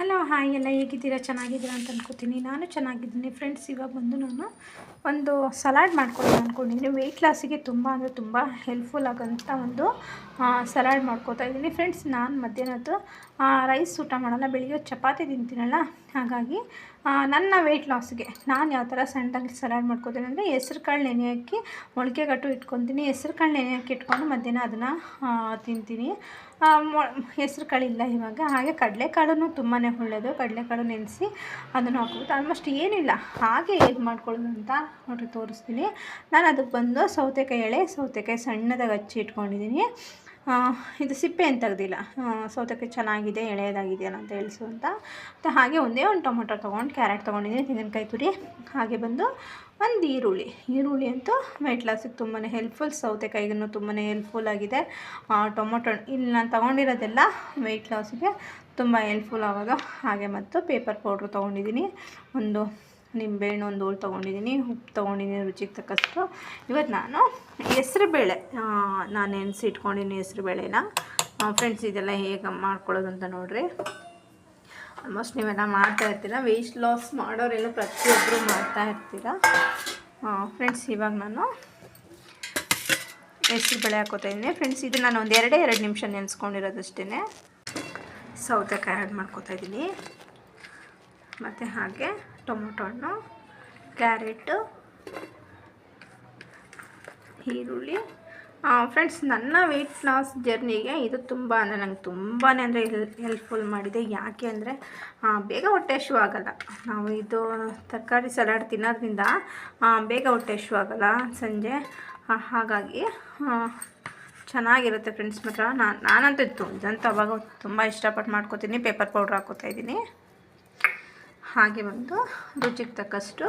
Hello, hi ಎಲ್ಲ ಹೇಗಿದ್ದೀರಾ? ಚೆನ್ನಾಗಿದ್ದೀರಾ ಅಂತ ಅನ್ಕೋತೀನಿ. ನಾನು ಚೆನ್ನಾಗಿದ್ದೀನಿ. ಫ್ರೆಂಡ್ಸ್ ಇವಾಗ ಬಂದು ನಾನು ಒಂದು ಸಲಾಡ್ ಮಾಡ್ಕೊಳ್ಳೋಣ ಅಂದ್ಕೊಂಡಿದ್ದೀನಿ ವೆಯ್ಟ್ ಲಾಸಿಗೆ ತುಂಬ ಅಂದರೆ ತುಂಬ ಹೆಲ್ಪ್ಫುಲ್ ಆಗೋಂಥ ಒಂದು ಸಲಾಡ್ ಮಾಡ್ಕೋತಾ ಇದ್ದೀನಿ. ಫ್ರೆಂಡ್ಸ್ ನಾನು ಮಧ್ಯಾಹ್ನದ್ದು ರೈಸ್ ಊಟ ಮಾಡೋಲ್ಲ. ಬೆಳಿಗ್ಗೆ ಚಪಾತಿ ತಿಂತೀನಲ್ಲ? ಹಾಗಾಗಿ ನನ್ನ ವೆಯ್ಟ್ ಲಾಸ್ಗೆ ನಾನು ಯಾವ ಥರ ಸಣ್ಣದಾಗಿ ಸಲಾಡ್ ಮಾಡ್ಕೋತೀನಿ ಅಂದರೆ ಹೆಸ್ರು ಕಾಳು ನೆನೆ ಹಾಕಿ ಮೊಳಕೆ ಗಟ್ಟು ಇಟ್ಕೊತೀನಿ. ಹೆಸ್ರು ಕಾಳು ನೆನೆ ಹಾಕಿ ಇಟ್ಕೊಂಡು ಮಧ್ಯಾಹ್ನ ಅದನ್ನು ತಿಂತೀನಿ. ಹೆಸ್ರು ಕಾಳಿಲ್ಲ ಇವಾಗ. ಹಾಗೆ ಕಡಲೆಕಾಳು ತುಂಬಾ ಒಳ್ಳೆಯದು ಕಡಲೆಕಾಳು ನೆನೆಸಿ ಅದನ್ನು ಹಾಕ್ಬಿಟ್ಟು ಆಲ್ಮೋಸ್ಟ್ ಏನಿಲ್ಲ ಹಾಗೆ ಹೇಗೆ ಮಾಡ್ಕೊಳ್ಳೋದು ಅಂತ ನೋಡಿ ತೋರಿಸ್ತೀನಿ. ನಾನು ಅದಕ್ಕೆ ಬಂದು ಸೌತೆಕಾಯಿ ಎಳೆ, ಸೌತೆಕಾಯಿ ಸಣ್ಣದಾಗಿ ಹಚ್ಚಿ ಇಟ್ಕೊಂಡಿದ್ದೀನಿ ಇದು ಸಿಪ್ಪೆ ಏನು ತೆಗ್ದಿಲ್ಲ. ಸೌತೆಕಾಯಿ ಚೆನ್ನಾಗಿದೆ ಎಳೆಯದಾಗಿದೆಯಲ್ಲ ಅಂತ ಹೇಳಿಸು ಅಂತ. ಮತ್ತು ಹಾಗೆ ಒಂದೇ ಒಂದು ಟೊಮೊಟೊ ತೊಗೊಂಡು, ಕ್ಯಾರೆಟ್ ತೊಗೊಂಡಿದ್ದೀನಿ. ತೆಂಗಿನಕಾಯಿ ತುರಿ, ಹಾಗೆ ಬಂದು ಒಂದು ಈರುಳ್ಳಿ. ಈರುಳ್ಳಿ ಅಂತೂ ವೆಯ್ಟ್ ಲಾಸಿಗೆ ತುಂಬಾ ಹೆಲ್ಪ್ಫುಲ್ ಸೌತೆಕಾಯಿಗೂ ತುಂಬಾ ಹೆಲ್ಪ್ಫುಲ್ ಆಗಿದೆ. ಟೊಮೊಟೊ ಇಲ್ಲಿ ನಾನು ತೊಗೊಂಡಿರೋದೆಲ್ಲ ವೆಯ್ಟ್ ಲಾಸಿಗೆ ತುಂಬ ಹೆಲ್ಪ್ಫುಲ್ ಆಗೋದು ಹಾಗೆ ಮತ್ತು ಪೇಪರ್ ಪೌಡ್ರು ತೊಗೊಂಡಿದ್ದೀನಿ. ಒಂದು ನಿಂಬೆಹಣ್ಣು ಒಂದು ಹೋಳು ತೊಗೊಂಡಿದ್ದೀನಿ, ಉಪ್ಪು ತೊಗೊಂಡಿದ್ದೀನಿ ರುಚಿಗೆ ತಕ್ಕಷ್ಟು. ಇವತ್ತು ನಾನು ಹೆಸ್ರು ಬೇಳೆ ನಾನು ನೆನೆಸಿ ಇಟ್ಕೊಂಡಿದ್ದೀನಿ ಹೆಸ್ರು ಬೇಳೆನ ಫ್ರೆಂಡ್ಸ್ ಇದೆಲ್ಲ ಹೇಗೆ ಮಾಡ್ಕೊಳ್ಳೋದು ಅಂತ ನೋಡಿರಿ. ಆಲ್ಮೋಸ್ಟ್ ನೀವೆಲ್ಲ ಮಾಡ್ತಾ ಇರ್ತೀರ ವೆಯ್ಟ್ ಲಾಸ್ ಮಾಡೋರೆಲ್ಲ ಪ್ರತಿಯೊಬ್ಬರು ಮಾಡ್ತಾ ಇರ್ತೀರ. ಫ್ರೆಂಡ್ಸ್ ಇವಾಗ ನಾನು ಹೆಸ್ರು ಬೇಳೆ ಹಾಕೋತಾ ಇದ್ದೀನಿ. ಫ್ರೆಂಡ್ಸ್ ಇದು ನಾನು ಒಂದು ಎರಡೇ ಎರಡು ನಿಮಿಷ ನೆನೆಸ್ಕೊಂಡಿರೋದಷ್ಟೇ ಸೌತೆಕಾಯಿ ಆ್ಯಡ್ ಮಾಡ್ಕೋತಾ ಇದ್ದೀನಿ. ಮತ್ತು ಹಾಗೆ ಟೊಮೊಟೊ ಹಣ್ಣು ಕ್ಯಾರೆಟು, ಈರುಳ್ಳಿ. ಫ್ರೆಂಡ್ಸ್, ನನ್ನ ವೆಯ್ಟ್ ಲಾಸ್ ಜರ್ನಿಗೆ ಇದು ತುಂಬ ಅಂದರೆ ನಂಗೆ ತುಂಬಾ ಅಂದರೆ ಹೆಲ್ ಹೆಲ್ಪ್ಫುಲ್ ಮಾಡಿದೆ. ಯಾಕೆ ಅಂದರೆ ಬೇಗ ಹೊಟ್ಟೆ ಹಶು ಆಗೋಲ್ಲ. ನಾವು ಇದು ತರಕಾರಿ ಸಲಾಡ್ ತಿನ್ನೋದ್ರಿಂದ ಬೇಗ ಹೊಟ್ಟೆ ಹಶು ಆಗೋಲ್ಲ ಸಂಜೆ. ಹಾಗಾಗಿ ಚೆನ್ನಾಗಿರುತ್ತೆ ಫ್ರೆಂಡ್ಸ್ ಮಾತ್ರ. ನಾನು ನಾನಂತೂ ತುಂಬ ಇಷ್ಟಪಟ್ಟು ಮಾಡ್ಕೋತೀನಿ. ಪೇಪರ್ ಪೌಡ್ರ್ ಹಾಕೋತಾ ಇದ್ದೀನಿ. ಹಾಗೆ ಬಂದು ರುಚಿಗೆ ತಕ್ಕಷ್ಟು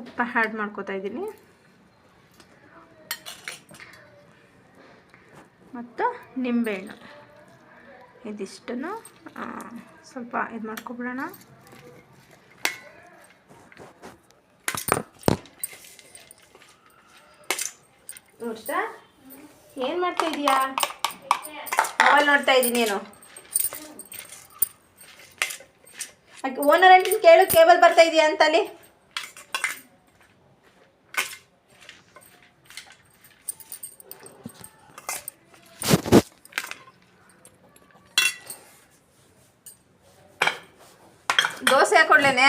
ಉಪ್ಪು ಆ್ಯಡ್ ಮಾಡ್ಕೋತಾ ಇದ್ದೀನಿ. ಮತ್ತು ನಿಂಬೆಹಣ್ಣು. ಇದಿಷ್ಟನ್ನು ಸ್ವಲ್ಪ ಇದು ಮಾಡ್ಕೊಬಿಡೋಣ. ನೋಡ್ತಾ? ಏನು ಮಾಡ್ತಾ ಇದೀಯಾ? ಮೊಬೈಲ್ ನೋಡ್ತಾ ಇದ್ದೀನಿ ಏನು? ಓನರ್ ಅಂಟಿನ ಕೇಳು ಕೇಬಲ್ ಬರ್ತಾ ಇದೆಯಾ ಅಂತ ಅಲ್ಲಿ ದೋಸೆ ಹಾಕೊಡ್ಲೇನೆ.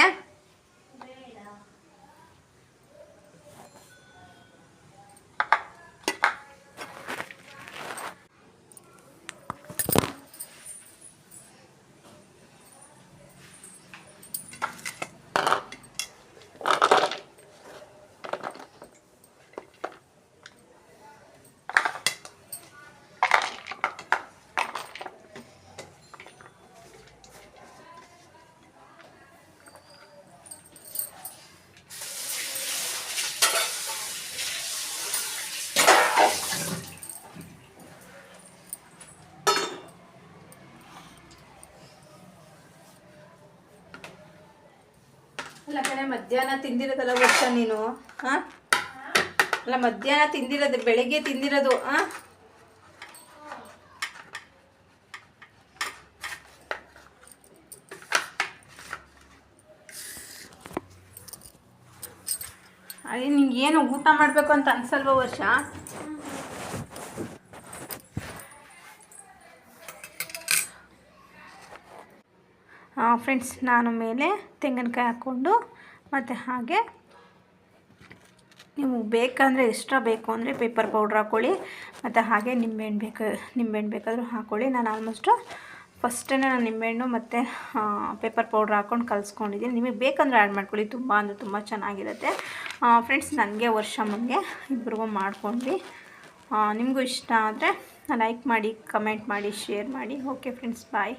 ಅಲ್ಲ ಕಣೆ, ಮಧ್ಯಾಹ್ನ ತಿಂದಿರೋದಲ್ಲ ವರ್ಷ ನೀನು ಹಾಂ ಅಲ್ಲ ಮಧ್ಯಾಹ್ನ ತಿಂದಿರೋದು, ಬೆಳಿಗ್ಗೆ ತಿಂದಿರೋದು ಹಾಂ ಅದೇ ನಿಂಗೆ ಏನು ಊಟ ಮಾಡಬೇಕು ಅಂತ ಅನ್ಸಲ್ವ ವರ್ಷ? ಫ್ರೆಂಡ್ಸ್ ನಾನು ಮೇಲೆ ತೆಂಗಿನಕಾಯಿ ಹಾಕ್ಕೊಂಡು ಮತ್ತು ಹಾಗೆ ನಿಮಗೆ ಬೇಕಂದರೆ ಎಕ್ಸ್ಟ್ರಾ ಬೇಕು ಅಂದರೆ ಪೇಪರ್ ಪೌಡ್ರ್ ಹಾಕ್ಕೊಳ್ಳಿ ಮತ್ತು ಹಾಗೆ ನಿಂಬೆಹಣ್ಣು ಬೇಕು, ನಿಂಬೆಹಣ್ಣು ಬೇಕಾದರೂ ಹಾಕ್ಕೊಳ್ಳಿ ನಾನು ಆಲ್ಮೋಸ್ಟು ಫಸ್ಟೇ ನಾನು ನಿಂಬೆಹಣ್ಣು ಮತ್ತು ಪೇಪರ್ ಪೌಡ್ರ್ ಹಾಕ್ಕೊಂಡು ಕಲಿಸ್ಕೊಂಡಿದ್ದೀನಿ. ನಿಮಗೆ ಬೇಕಂದರೆ ಆ್ಯಡ್ ಮಾಡ್ಕೊಳ್ಳಿ. ತುಂಬ ಅಂದರೆ ತುಂಬ ಚೆನ್ನಾಗಿರುತ್ತೆ. ಫ್ರೆಂಡ್ಸ್ ನನಗೆ ವರ್ಷ ಮುಂದೆ ಇಬ್ಬರಿಗೂ ಮಾಡ್ಕೊಂಡ್ವಿ. ನಿಮಗೂ ಇಷ್ಟ ಆದರೆ ಲೈಕ್ ಮಾಡಿ ಕಮೆಂಟ್ ಮಾಡಿ ಶೇರ್ ಮಾಡಿ. Okay friends bye